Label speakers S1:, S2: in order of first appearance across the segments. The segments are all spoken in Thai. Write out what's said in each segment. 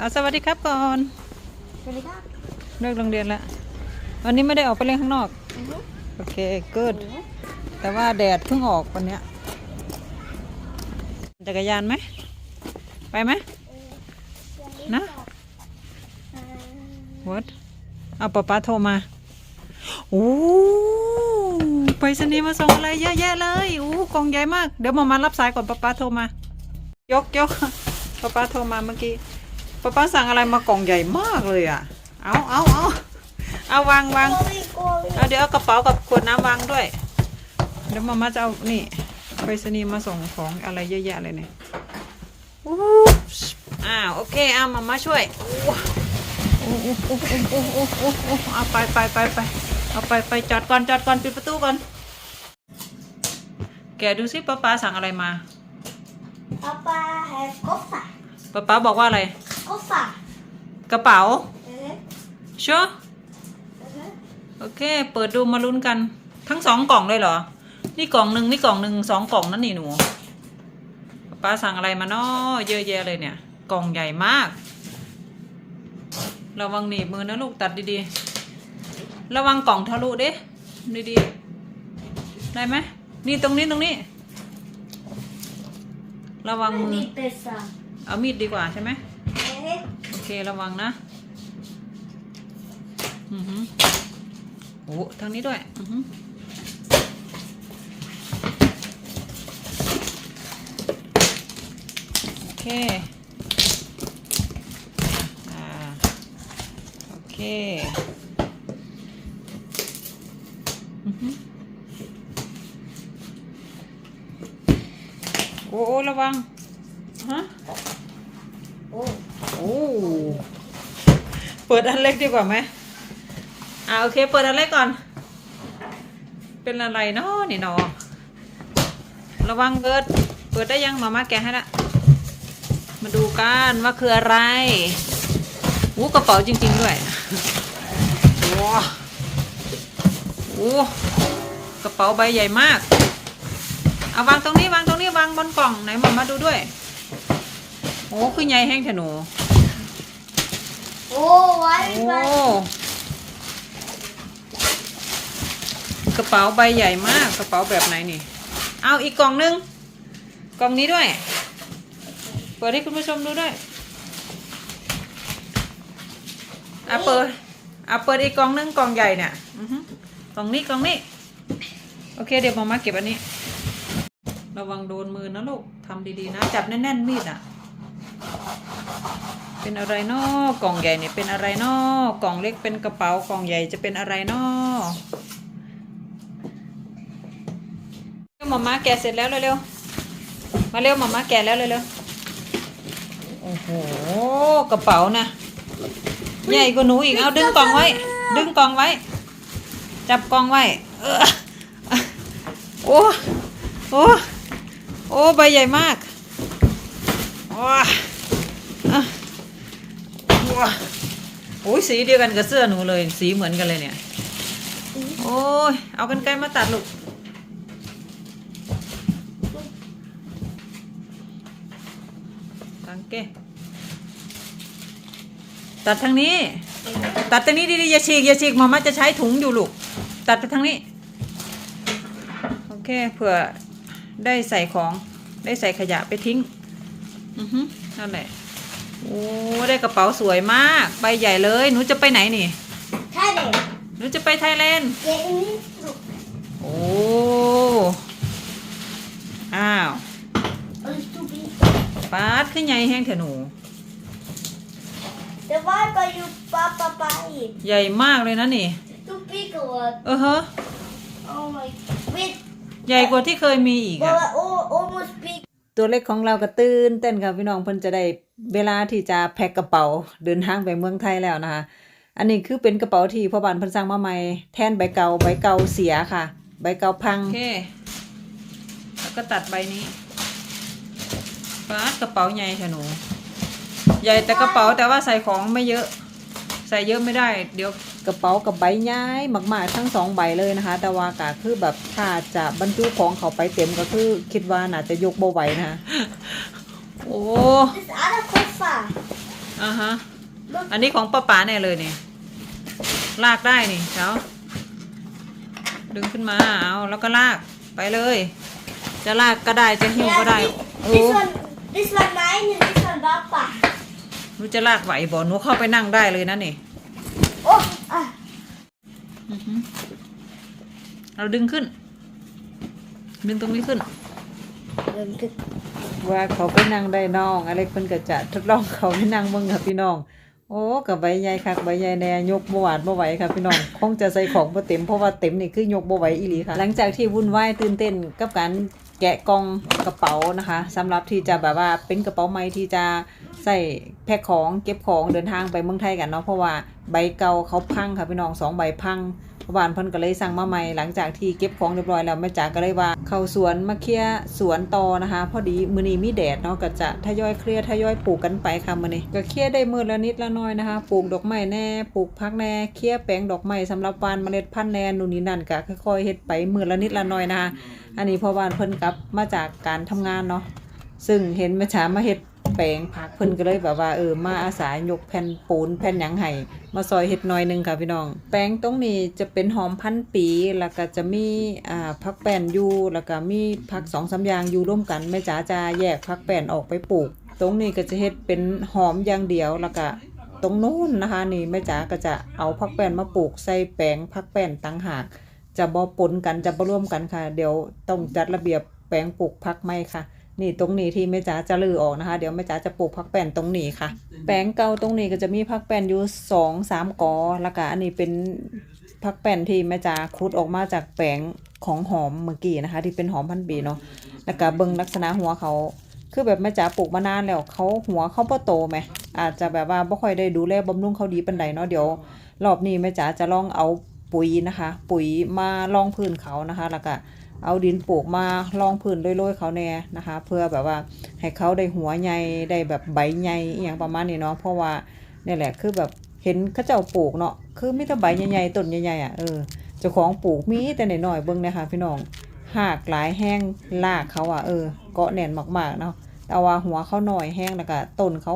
S1: อะสวัสดีครับก่อน
S2: สวัสดีครับ
S1: เลิกโรงเรียนแล้ววันนี้ไม่ได้ออกไปเล่นข้างนอก
S2: อือฮึ
S1: โอเคเกิดแต่ว่าแดดเพิ่งออกวันเนี้ยจักรยานไหม ไปไหมนะว t เอาป๊าป๊าโทรมาโอ้ไปสนีย์มาส่งอะไรเยอะแยะเลยโอ้กล่องใหญ่มาก เดี๋ยวมามารับสายก่อนป๊าป๊าโทรมา ยกยกป๊าป๊าโทรมาเมื่อกี้ ป๊าป๊าสั่งอะไรมากล่องใหญ่มากเลยอะ เอาเอาเอาเอาวางวาง
S2: โกลีโกลี
S1: เอาเดี๋ยวเอากระเป๋ากับขวดน้ำวางด้วย เดี๋ยวมามาจะเอานี่ไปสนีย์มาส่งของอะไรเยอะแยะเลยเนี่ยอู้อ้าวโอเคเอามามาช่วยโอ้โอ้โอ้โอ้โอ้โอ้โอ้เอาไปไปไปไปเอาไปไปจอดก่อนจอดก่อนปิดประตูก่อน แกดูสิป้าป้าสั่งอะไรมา
S2: ป๊าป๊าให้กอฟ่า
S1: ป้าป้าบอกว่าอะไร
S2: กอฟ่าก
S1: ระเป๋า
S2: เอ๊ะ
S1: ชัว
S2: อือฮึ
S1: โอเค เปิดดูมาลุ้นกัน ทั้งสองกล่องเลยเหรอ นี่กล่องหนึ่งนี่กล่องหนึ่งสองกล่องนั่นนี่หนูป้าสั่งอะไรมาเนาะเยอะแยะเลยเนี่ย กล่องใหญ่มาก ระวังหนีบมือนะลูกตัดดีๆ ระวังกล่องทะลุเด้ดีๆ ได้ไหมนี่ตรงนี้ตรงนี้ ระวังมือ
S2: นี่เป็นซา
S1: เอามีดดีกว่าใช่ไหม โอเคระวังนะ อือหือโอ้ทางนี้ด้วย อือหือโอเคอ่าโอเคอือหือโอ้ระวัง ฮะ
S2: โอ้
S1: โอ้ เปิดอันเล็กดีกว่าไหมอ่าโอเค เปิดอันเล็กก่อน เป็นอะไรเนาะนี่นาะระวังเกิด เปิดได้ยังมาม่าแกให้ละมาดูกันว่าคืออะไรอู้กระเป๋าจริง ๆ ด้วยว้าโอ้กระเป๋าใบใหญ่มาก เอาวางตรงนี้วางตรงนี้วางบนกล่องไหนมามาดูด้วย โอ้คือใหญ่แห้งแถนู
S2: โอ้ไว้
S1: โอ้ กระเป๋าใบใหญ่มาก กระเป๋าแบบไหนนี่ เอาอีกกล่องนึง กล่องนี้ด้วย เปิดให้คุณผู้ชมดูด้วยอะเปิดอะเปิดอีกกล่องนึงกล่องใหญ่เนี่ยอือฮึกล่องนี้กล่องนี้ โอเค เดี๋ยวมามาเก็บอันนี้ ระวังโดนมือนะลูกทำดีๆนะ จับแน่นๆมีดอะ เป็นอะไรนอกล่องใหญ่เนี่ยเป็นอะไรนอกล่องเล็กเป็นกระเป๋ากล่องใหญ่จะเป็นอะไรนอมาม่าแกะเสร็จแล้วเร็วๆมาเร็วมาม่าแกะแล้วเร็วๆโอ้โหกระเป๋านะใหญ่กว่าหนูอีกเอาดึงกล่องไว้ ดึงกล่องไว้ จับกล่องไว้เออโอ้โอ้โอ้ใบใหญ่มากว้า ว้าโอ้ยสีเดียวกันกับเสื้อหนูเลย สีเหมือนกันเลยเนี่ย โอ้ย เอากันไกลมาตัดลูก ตังเก้ตัดทางนี้ ตัดทางนี้ดีๆอย่าฉีกอย่าฉีกมามาจะใช้ถุงอยู่ลูก ตัดไปทางนี้ โอเค เผื่อได้ใส่ของ ได้ใส่ขยะไปทิ้ง อือฮึนั่นแหละ โอ้ได้กระเป๋าสวยมาก ใบใหญ่เลยหนูจะไปไหนนี่
S2: ใช่เลย
S1: หนูจะไปไทยแลนด์
S2: เย็นนี้สุก
S1: โอ้อ้าว
S2: เออสุปี
S1: ปาดขึ้นใหญ่แห้งเถอะหนู
S2: แต่ว่าไปอยู่ป้าป้าป้าอีก
S1: ใหญ่มากเลยนะนี่
S2: สุปีกว่า
S1: เออฮะ
S2: โอ้ my wait
S1: ใหญ่กว่าที่เคยมีอีก
S2: but
S1: อะ
S2: oh almost big
S1: ตัวเล็กของเราก็ตื่นเต้นค่ะพี่น้องเพิ่นจะได้เวลาที่จะแพ็คกระเป๋าเดินทางไปเมืองไทยแล้วนะคะ อันนี้คือเป็นกระเป๋าที่พ่อบ้านเพิ่นสั่งมาใหม่แทนใบเก่าใบเก่าเสียค่ะ ใบเก่าพังโอเคแล้วก็ตัดใบนี้ปาดกระเป๋าใหญ่ค่ะหนู ใหญ่แต่กระเป๋าแต่ว่าใส่ของไม่เยอะ ใส่เยอะไม่ได้ เดี๋ยว กระเป๋ากับใบย้ายมากๆทั้งสองใบเลยนะคะ แต่ว่ากะคือแบบถ้าจะบรรจุของเขาไปเต็มก็คือคิดว่าน่าจะยกบ่ไหวนะคะโอ้
S2: this other koffer
S1: อ่าฮะ
S2: Look.
S1: อันนี้ของป้าป๋าแน่เลยนี่ลากได้นี่เช้าดึงขึ้นมาเอาแล้วก็ลากไปเลย จะลากก็ได้จะหิ้วก็ได้
S2: Yeah,
S1: โอ้
S2: this one, this one mine and this one Papa.
S1: หนูจะลากไหวบ่หนูเข้าไปนั่งได้เลยนะนี่
S2: Oh, ah.
S1: อือหือ เราดึงขึ้น ดึงตรงนี้ขึ้นว่าเขาไปนั่งได้น้องอะไรเพิ่นก็จะทดลองเขาไปนั่งเบิ่งค่ะพี่น้อง โอ้กับใบใหญ่คักใบใหญ่แน่ยกบ่หวาดบ่ไหวค่ะพี่น้อง คงจะใส่ของบ่เต็มเพราะว่าเต็มนี่คือยกบ่ไหวอีหลีค่ะ หลังจากที่วุ่นวายตื่นเต้นกับการ แกะกล่องกระเป๋านะคะสำหรับที่จะแบบว่าเป็นกระเป๋าใหม่ที่จะใส่แพ็คของเก็บของเดินทางไปเมืองไทยกันเนาะเพราะว่าใบเก่าเขาพังค่ะพี่น้องสองใบพัง พ่อบ้านเพิ่นก็เลยสั่งมาใหม่หลังจากที่เก็บของเรียบร้อยแล้วแม่จ๋าก็เลยว่า เข้าสวนมาเคลียสวนต่อนะคะ พอดีมื้อนี้มีแดดเนาะก็จะทยอยเคลียทยอยปลูกกันไปค่ะมื้อนี้ก็เคลียได้มื้อละนิดละน้อยนะคะ ปลูกดอกไม้แน่ปลูกผักแน่เคลียแปลงดอกไม้สำหรับวานเมล็ดพันธุ์แน่นู่นนี่นั่นก็ค่อยๆเฮ็ดไปมื้อละนิดละน้อยนะคะอันนี้พอบานเพิ่นกลับมาจากการทำงานเนาะซึ่งเห็นแม่จ๋ามาเฮ็ด แปลงผักเพิ่นก็เลยแบบว่าเออมาอาศัยยกแผ่นปูนแผ่นหยังให้มาซอยเห็ดหน่อยหนึงค่ะพี่น้อง แป้งตรงนี้จะเป็นหอมพันปีแล้วก็จะมีอ่าพักแป้นอยู่แล้วก็มีพักสองสามอย่างอยู่ร่วมกันแม่จ๋าจะแยกพักแป้นออกไปปลูก ตรงนี้ก็จะเฮ็ดเป็นหอมอย่างเดียวแล้วก็ตรงนู้นนะคะนี่แม่จ๋าก็จะเอาพักแป้นมาปลูกใส่แป้งพักแป้นต่างหาก จะบ่ปนกันจะบ่ร่วมกันค่ะ เดี๋ยวต้องจัดระเบียบแปลงปลูกพักไม่ค่ะ นี่ตรงนี้ที่แม่จ๋าจะลือออกนะคะ เดี๋ยวแม่จ๋าจะปลูกพักแป้นตรงนี้ค่ะ แปลงเก่าตรงนี้ก็จะมีพักแป้นอยู่สองสามกอแล้วก็อันนี้เป็นพักแป้นที่แม่จ๋าคุดออกมาจากแปลงของหอมเมื่อกี้นะคะ ที่เป็นหอมพันปีเนาะแล้วก็เบิ่งลักษณะหัวเขา คือแบบแม่จ๋าปลูกมานานแล้วเขาหัวเขาบ่โตไหมอาจจะแบบว่าบ่ค่อยได้ดูแลบำรุงเขาดีปานใดเนาะเดี๋ยวรอบนี้แม่จ๋าจะลองเอาปุ๋ยนะคะ ปุ๋ยมาลองพื้นเขานะคะ แล้วก็ เอาดินปลูกมาลองพื้นโรยๆเขาแน่นะคะ เพื่อแบบว่าให้เขาได้หัวใหญ่ได้แบบใบใหญ่อหย่างประมาณนี้เนาะเพราะว่าเนี่ยแหละคือแบบเห็นเขาเจ้าปลูกเนาะคือมีแต่ใบใหญ่ๆต้นใหญ่ๆอะเออเจ้าของปลูกมีแต่หน่อยๆเบิ่งนะคะพี่น้องหากหลายแห้งลากเขาอะเออเกาะแน่นมากๆเนาะแต่ว่าหัวเขาหน่อยแห้งแล้วก็ต้นเขา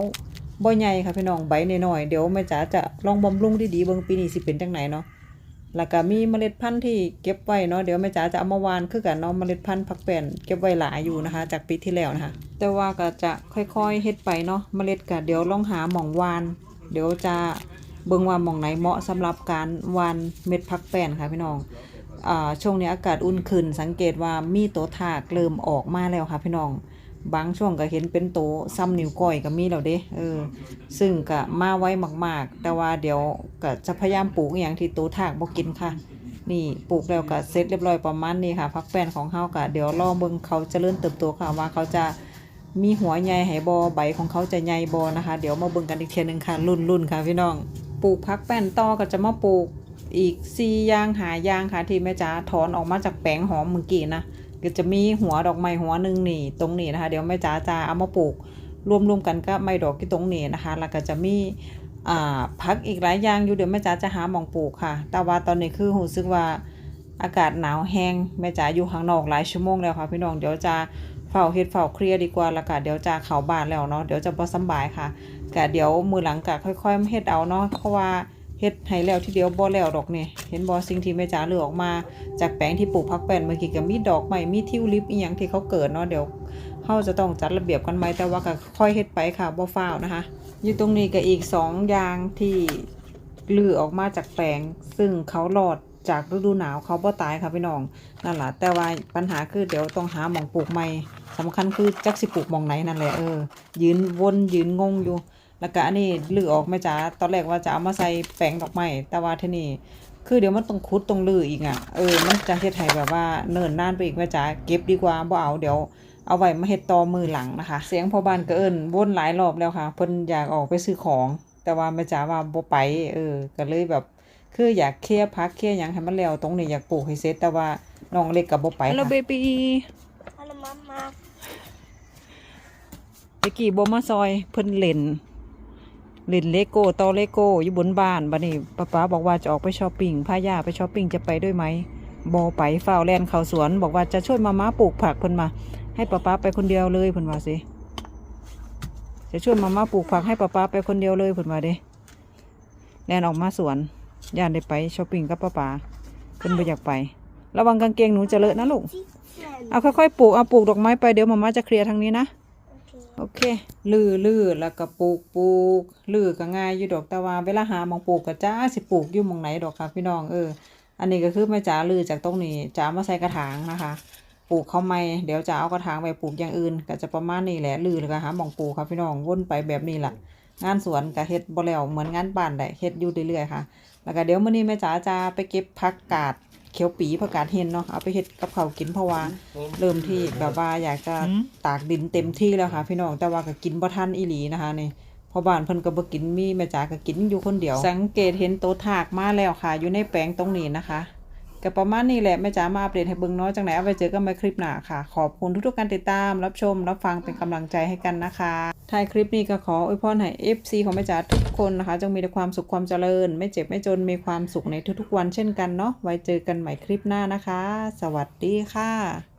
S1: บ่ใหญ่ค่ะพี่น้องใบหน้อยๆเดี๋ยวแม่จ๋าจะลองบำรุงดีๆเบิ่งปีนี้สิเป็นจังไหนเนาะ แล้วก็มีเมล็ดพันธุ์ที่เก็บไว้เนาะเดี๋ยวแม่จ๋าจะเอามาวานคือกันเนาะเมล็ดพันธุ์ผักแป้นเก็บไว้หลายอยู่นะคะ จากปีที่แล้วนะคะ แต่ว่าก็จะค่อยๆเฮ็ดไปเนาะเมล็ดก็เดี๋ยวลองหาหม่องวาน เดี๋ยวจะเบิ่งว่าหม่องไหนเหมาะสำหรับการวานเม็ดผักแป้นค่ะพี่น้องอ่าช่วงนี้อากาศอุ่นขึ้นสังเกตว่ามีตัวถากเริ่มออกมาแล้วค่ะพี่น้อง บางช่วงก็เห็นเป็นโตซ้ำนิ้วก้อยก็มีแล้วเด้เออ ซึ่งก็มาไว้มาก ๆ แต่ว่าเดี๋ยวก็จะพยายามปลูกอย่างที่ตัวถากบ่กินค่ะ นี่ปลูกแล้วก็เสร็จเรียบร้อยประมาณนี้ค่ะพักแป้นของเฮาก็เดี๋ยวรอเบิ่งเขาเจริญเติบโตค่ะว่าเขาจะมีหัวใหญ่ให้บอใบของเขาจะใหญ่บอนะคะ เดี๋ยวมาเบิ่งกันอีกเทียหนึงค่ะรุ่นรุ่นค่ะพี่น้อง ปลูกพักแป้นต่อก็จะมาปลูกอีกสี่ย่างหายางค่ะที่แม่จ๋าถอนออกมาจากแปลงหอมเมื่อกี้นะ ก็จะมีหัวดอกไม้หัวหนึ่งนี่ ตรงนี้นะคะ เดี๋ยวแม่จ๋าจะเอามาปลูกรวมๆกันก็ไม้ดอกที่ตรงนี้นะคะ แล้วก็จะมีอ่าพักอีกหลายอย่างอยู่เดี๋ยวแม่จ๋าจะหาหมองปลูกค่ะ แต่ว่าตอนนี้คือรู้สึกว่าอากาศหนาวแห้งแม่จ๋าอยู่ข้างนอกหลายชั่วโมงแล้วค่ะพี่น้องเดี๋ยวจะเฝ้าเฮ็ดเฝ้าเคลียร์ดีกว่าแล้วก็เดี๋ยวจะเข้าบ้านแล้วเนาะเดี๋ยวจะบ่สบายค่ะก็เดี๋ยวมือหลังก็ค่อยๆเฮ็ดเอาเนาะเพราะว่า เฮ็ดให้แล้วทีเดียวบ่แล้วดอกนี่เห็นบ่สิ่งที่แม่จ๋าเลือกออกมา จากแปลงที่ปลูกพักแป้นเมื่อกี้ก็มีดอกไม้มีทิวลิปอีหยังที่เขาเกิดเนาะเดี๋ยวเฮาจะต้องจัดระเบียบกันไหมแต่ว่าก็ค่อยเฮ็ดไปค่ะบ่ฟ้าวนะคะ อยู่ตรงนี้ก็อีกสองย่างที่ลือออกมาจากแปลง ซึ่งเขารอดจากฤดูหนาวเขาบ่ตายค่ะพี่น้องนั่นแหละแต่ว่าปัญหาคือเดี๋ยวต้องหาหมองปลูกใหม่สำคัญคือจักสิปลูกหมองไหนนั่นแหละเออยืนวนยืนงงอยู่ แล้วก็อันนี้ลือออกแม่จ๋าตอนแรกว่าจะเอามาใส่แปลงดอกไม้แต่ว่าที่นี่คือเดี๋ยวมันต้องคุดตรงลืออีกอะเออมันจะเฮ็ดให้แบบว่าเนิ่นนานไปอีกแม่จ๋าเก็บดีกว่าบ่เอาเดี๋ยวเอาไว้มาเฮ็ดต่อมือหลังนะคะ เสียงพ่อบ้านก็เอิ้นวนหลายรอบแล้วค่ะ เพิ่นอยากออกไปซื้อของ แต่ว่าแม่จ๋าว่าบ่ไปเออ ก็เลยแบบ คืออยากเคลียร์พักเคลียร์หยังให้มันแล้วตรงนี้อยากปลูกให้เสร็จแต่ว่าน้องเล็กก็บ่ไป
S3: Hello
S1: ค่ะ
S3: baby
S2: Hello, Mama.
S1: ตะกี้บ่มาซอยเพิ่นเล่น เล่นเลโก้ต่อเลโก้อยู่บนบ้านบัดนี้ป๊าป๊าบอกว่าจะออกไปช้อปปิ้งพาย่าไปช้อปปิ้งจะไปด้วยไหมบ่ไปเฝ้าแลนเขาสวน บอกว่าจะช่วยมาม่าปลูกผักเพิ่นมา ให้ป๊าป๊าไปคนเดียวเลยเพิ่นว่าสิจะช่วนมาม่าปลูกผักให้ป้าป้าไปคนเดียวเลยผลมาเด้แลนออกมาสวนย่านได้ไปช้อปปิ้งกับป้าป้าเพิ่นบ่อยากไป ระวังกางเกงหนูจะเลอะนะลูกเอาค่อยๆปลูกเอาปลูกดอกไม้ไปเดี๋ยวมาม่าจะเคลียร์ทางนี้นะ โอเคลือลือแล้วก็ปลูกปลูกลือก็ง่ายอยู่ดอกแต่ว่าเวลาหาหมองปลูกก็จ้าสิปลูกอยู่หมองไหนดอกค่ะพี่น้องเออ อันนี้ก็คือแม่จ๋าลือจากตรงนี้จ๋ามาใส่กระถางนะคะปลูกเขาไม่เดี๋ยวจะเอากระถางไปปลูกอย่างอื่น ก็จะประมาณนี้แหละลือแล้วก็หาหมองปลูกค่ะพี่น้องวนไปแบบนี้แหละงานสวนก็เฮ็ดบ่แล้วเหมือนงานบ้านได้เฮ็ดอยู่เรื่อยๆค่ะ แล้วก็เดี๋ยวมื้อนี้แม่จ๋าจะไปเก็บผักกาด เขียวปีผักกาดเห็นเนาะเอาไปเฮ็ดกับข้าวกินเพราะว่าเริ่มที่แบบว่าอยากจะตากดินเต็มที่แล้วค่ะ พี่น้องแต่ว่าก็กินบ่ทันอีหลีนะคะนี่เพอบ้านเพิ่นก็บ่กินมีแม่จ๋าก็กินอยู่คนเดียว สังเกตเห็นโตถากมาแล้วค่ะ อยู่ในแปลงตรงนี้นะคะ ก็ประมาณนี้แหละแม่จ๋ามาอัปเดตให้เบิ่งเนาะจังไหนเอาไปเจอกันใหม่คลิปหน้าค่ะ ขอบคุณทุกๆการติดตาม รับชม รับฟังเป็นกำลังใจให้กันนะคะท้ายคลิปนี้ก็ขออวยพรให้ FC ของแม่จ๋าทุกคนนะคะ จงมีแต่ความสุขความเจริญ ไม่เจ็บไม่จนมีความสุขในทุกๆวันเช่นกันเนาะไว้เจอกันใหม่คลิปหน้านะคะ สวัสดีค่ะ